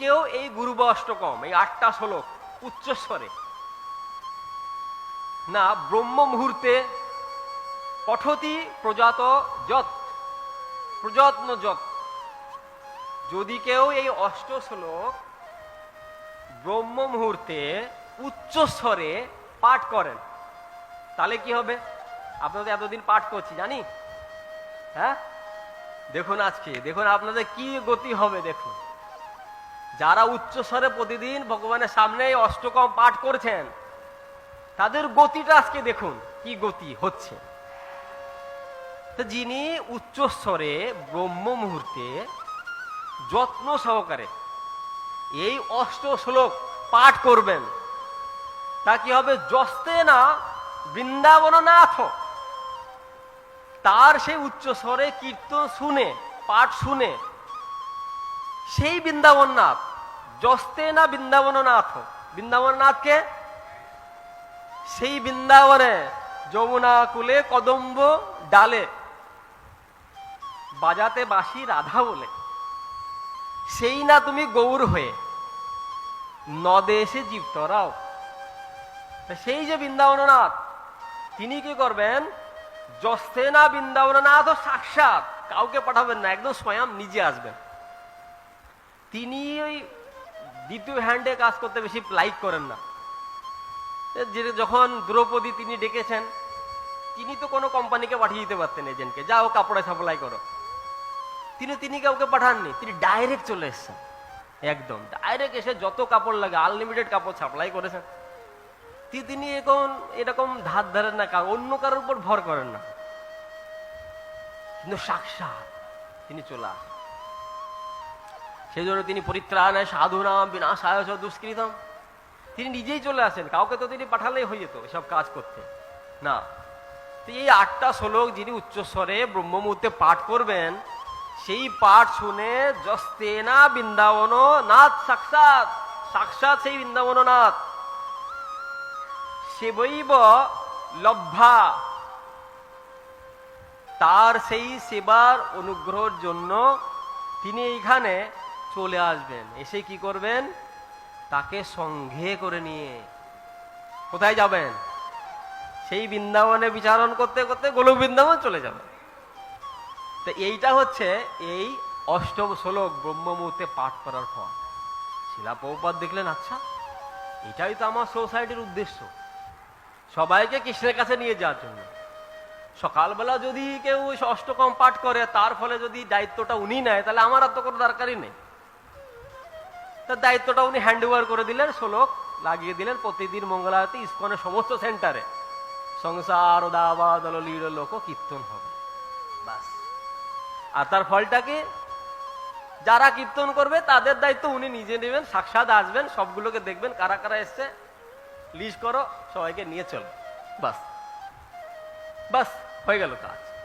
কেউ এই গুরুব অষ্টকম এই আটটা শ্লোক উচ্চস্বরে। না, ব্রহ্ম মুহূর্তে পঠতি প্রজাত যত, প্রযত্ন যত। যদি কেউ এই অষ্ট শ্লোক ব্রহ্ম মুহূর্তে উচ্চস্বরে পাঠ করেন, তাহলে কি হবে? আপনাদের এতদিন পাঠ করছি, জানি? হ্যাঁ? দেখুন আজকে, দেখুন আপনাদের কি গতি হবে, দেখুন। যারা উচ্চস্বরে প্রতিদিন ভগবানের সামনে অষ্টকম পাঠ করছেন, তাদের গতিটা আজকে দেখুন, কি গতি হচ্ছে। তো যিনি উচ্চস্বরে ব্রহ্ম মুহূর্তে যত্ন সহকারে এই অষ্ট শ্লোক পাঠ করবেন, তা কি হবে যস্তে না বৃন্দাবন নাথ তার সেই উচ্চস্বরে কীর্তন শুনে, পাঠ শুনে সেই বৃন্দাবন নাথ যস্তে না বৃন্দাবন নাথ বৃন্দাবন নাথকে সেই বৃন্দাবনে যমুনা কুলে কদম্ব ডালে। বাজাতে বাসি রাধা বলে। সেই না তুমি গৌর হয়ে। নদে এসে জীবতরাও। তা সেই যে বৃন্দাবননাথ, তিনি কি করবেন? যস্তে না বৃন্দাবননাথ ও সাক্ষাৎ। কাউকে পাঠাবেন না, একদম স্বয়ং নিজে আসবেন। তিনি ওই দ্বিতীয় হ্যান্ডে কাজ করতে বেশি লাইক করেন না। যে যখন দ্রৌপদী তিনি ডেকেছেন, তিনি তো কোনো কোম্পানিকে পাঠিয়ে দিতে পারতেন এজেন্টকে যাও কাপড়ে সাপ্লাই করো। তিনি তিনি কাউকে পাঠাননি, তিনি ডাইরেক্ট চলে এসেছেন। একদম ডাইরেক্ট এসে যত কাপড় লাগে আনলিমিটেড কাপড় সাপ্লাই করেছেন। তিনি এখন এরকম ধার ধারেন না কারও অন্য কারোর উপর ভর করেন না। কিন্তু সাক্ষাৎ তিনি চলে আসেন। সেই জন্য তিনি পরিত্রাণায় সাধুনাম, বিনাশায় দুষ্কৃতম। তিনি নিজেই চলে আসেন, কাউকে তো তিনি পাঠালেই হয়ে যেত এসব কাজ করতে। না, তো এই আটটা শ্লোক যিনি উচ্চস্বরে ব্রহ্মমূর্তে পাঠ করবেন, সেই পাঠ শুনে যস্তেনা বৃন্দাবন নাথ সাক্ষাৎ সাক্ষাৎ সেই বৃন্দাবন নাথ। সেবৈব লভ্যা তার সেই সেবার অনুগ্রহের জন্য তিনি এইখানে চলে আসবেন। এসে কি করবেন? তাকে সঙ্গে করে নিয়ে। কোথায় যাবেন? সেই বৃন্দাবনে বিচারণ করতে করতে গোলক বৃন্দাবন চলে যাবে। তো এইটা হচ্ছে এই অষ্টম শ্লোক ব্রহ্মমূর্তে পাঠ করার ফল শিলা প্রভুপাত দেখলেন আচ্ছা এটাই তো আমার সোসাইটির উদ্দেশ্য। সবাইকে কৃষ্ণের কাছে নিয়ে যাওয়ার জন্য। সকালবেলা যদি কেউ অষ্টকম পাঠ করে, তার ফলে যদি দায়িত্বটা উনি নেয়, তাহলে আমার আর তো কোনো দরকারই নেই। তার দায়িত্বটা উনি হ্যান্ড ওভার করে দিলেন শ্লোক লাগিয়ে দিলেন। প্রতিদিন মঙ্গলারতি ইস্কনের সমস্ত সেন্টারে। সংসার দাবা লোক কীর্তন হবে। বাস আর তার ফলটা কি? যারা কীর্তন করবে, তাদের দায়িত্ব উনি নিজে নেবেন, সাক্ষাৎ আসবেন, সবগুলোকে দেখবেন, কারা কারা এসছে। লিস্ট করো, সবাইকে নিয়ে চলো। বাস বাস হয়ে গেল কাজ।